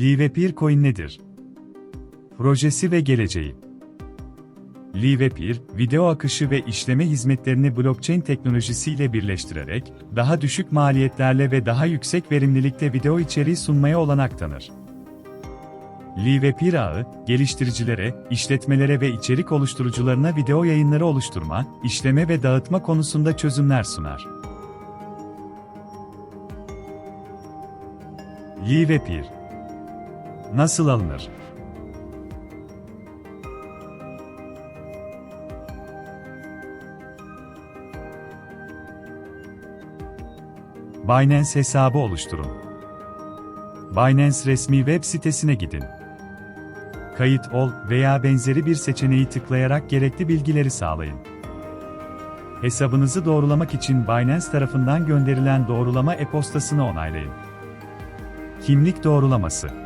Live Coin nedir? Projesi ve geleceği Live video akışı ve işleme hizmetlerini blockchain teknolojisiyle birleştirerek, daha düşük maliyetlerle ve daha yüksek verimlilikte video içeriği sunmaya olanak tanır. Live ağı, geliştiricilere, işletmelere ve içerik oluşturucularına video yayınları oluşturma, işleme ve dağıtma konusunda çözümler sunar. Live Nasıl alınır? Binance hesabı oluşturun. Binance resmi web sitesine gidin. Kayıt ol veya benzeri bir seçeneği tıklayarak gerekli bilgileri sağlayın. Hesabınızı doğrulamak için Binance tarafından gönderilen doğrulama e-postasını onaylayın. Kimlik doğrulaması